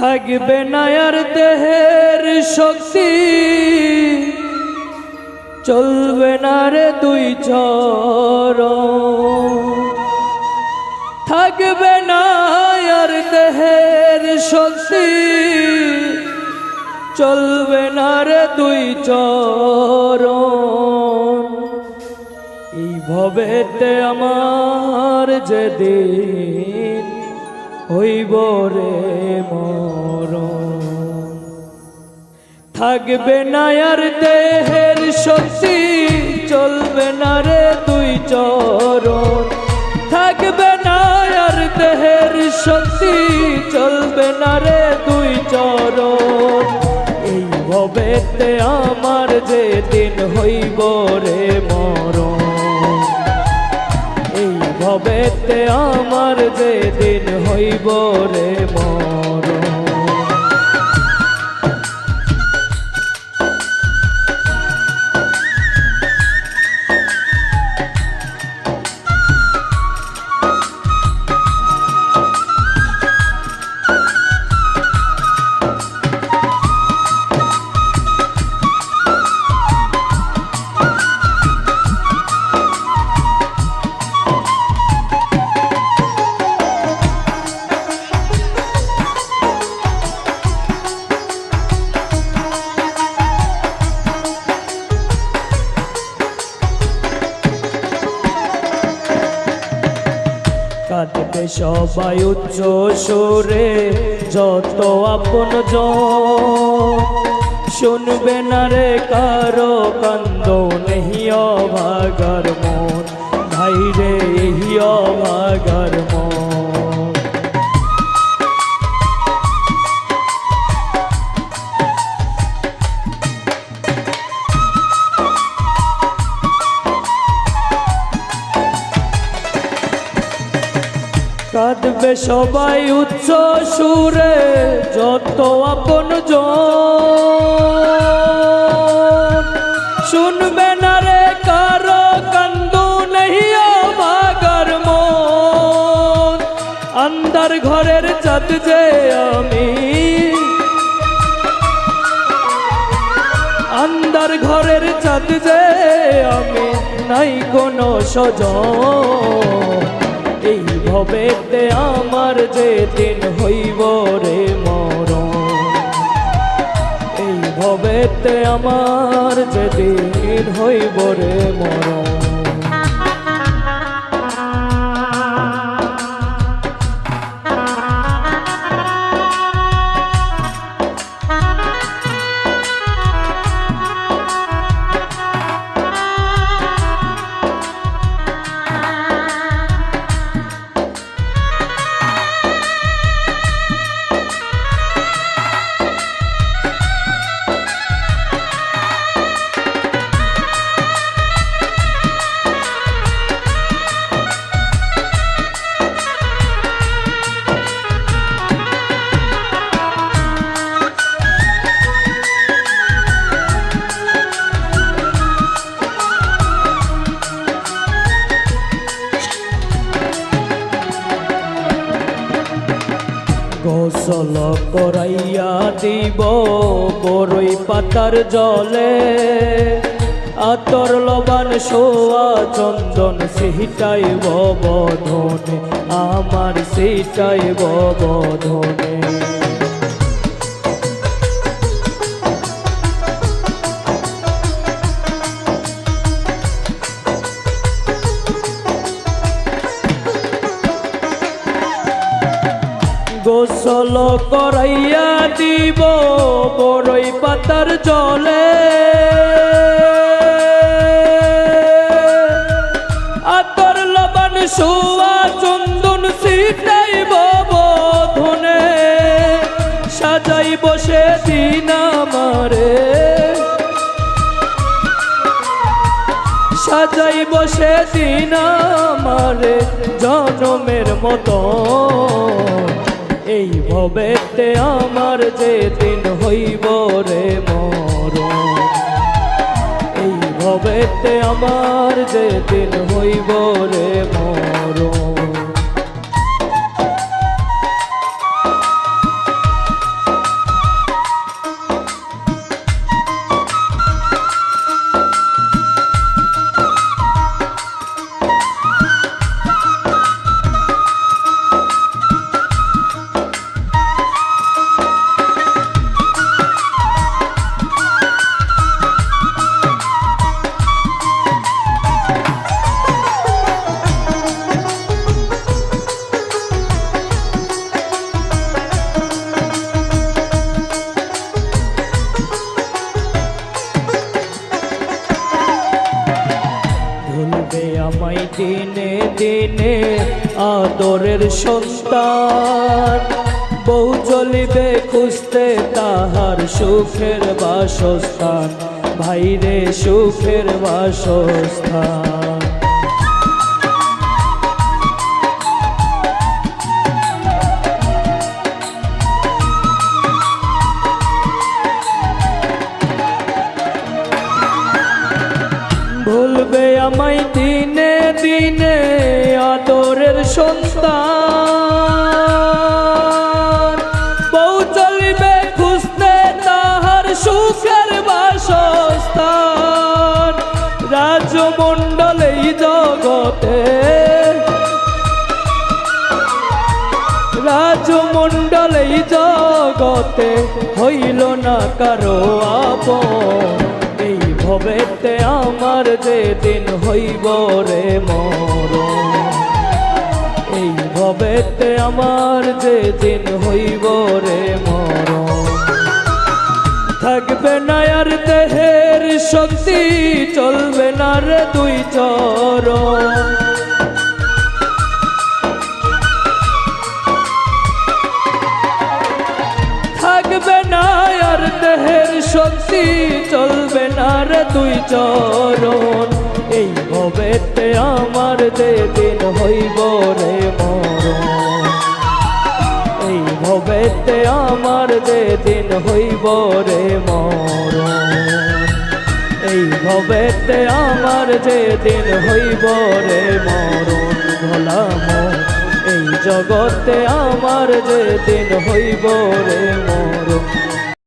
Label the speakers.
Speaker 1: থাকবে না আর দেহের শক্তি। চলবে না রে দুই চর থাকবে না আর দেহের শক্তি। চলবে না রে দুই চর এই ভবেতে আমার যেদিন হইব রে মরণ। থাকবে না আর দেহের শক্তি, চলবে না রে দুই চরণ। থাকবে না আর দেহের শক্তি, চলবে না রে দুই চরণ। এই ভবেতে আমার যে দিন হইব রে মরণ। এই ভবেতে আমার যে দিন হইব রে কাঁদবে সবাই উচ্চ সুরে, যত আপন শুনবে না রে কারও কান্দ নেহিয় অভাগার মন। ভাই রে ভাগার মন। কাঁদবে সবাই উচ্চ সুরে, যত আপন শুনবে না রে কারও কান্দু ভাগার মন। আন্দার ঘরের চাঁদ যে আমি। আন্দার ঘরের চাঁদ যে আমি, নাই কোনো সজন। ভবেতে আমার যে দিন হইব রে মরণ, এই ভবেতে আমার যে দিন হইব রে মরণ। গোসল করাইয়া দিব বড়ই পাতার জলে। আতর লবান সোয়া চন্দন সেটাই ববধনে, আমার সেটাই বধনে গোসল করাইয়া দিব বড়ই পাতার জলে। আতর লবণ সুয়া চন্দন সিটাইব বধনে। সাজাই বসে দিন আমারে। সাজাই বসে দিন আমারে জনমের মতো এই ভবেতে আমার যে দিন হইব রে মর এই ভবেতে আমার যে দিন হইব রে মরণ। দিনে দিনে আদরের সন্তান। বউ চলিবে খুঁজতে তাহার সুখের বাসস্থান। ভাইরে সুখের বাসস্থান। ভুলবে আমায় দিনে দিনে আদরের সন্তান। বউ চলিবে খুঁজতে তাহার সুখের বাসস্থান। রাজমণ্ডল জগতে রাজমণ্ডল জগতে হইল না কারও আপন। ভবেতে আমার যে দিন হইব রে মর এই ভবেতে আমার যে দিন হইব রে মর থাকবে না আর দেহের শক্তি, চলবে না রে দুই চরণ। থাকবে না আর দেহের শক্তি, চলবে না রে দুই চরণ, এই ভবেতে আমার যে দিন হইব রে মরণ। এই ভবেতে আমার যে দিন হইব রে মরণ। এই ভবেতে আমার যে দিন হইব রে মরণ, ভোলাম, এই জগতে আমার যে দিন হইব রে মরণ।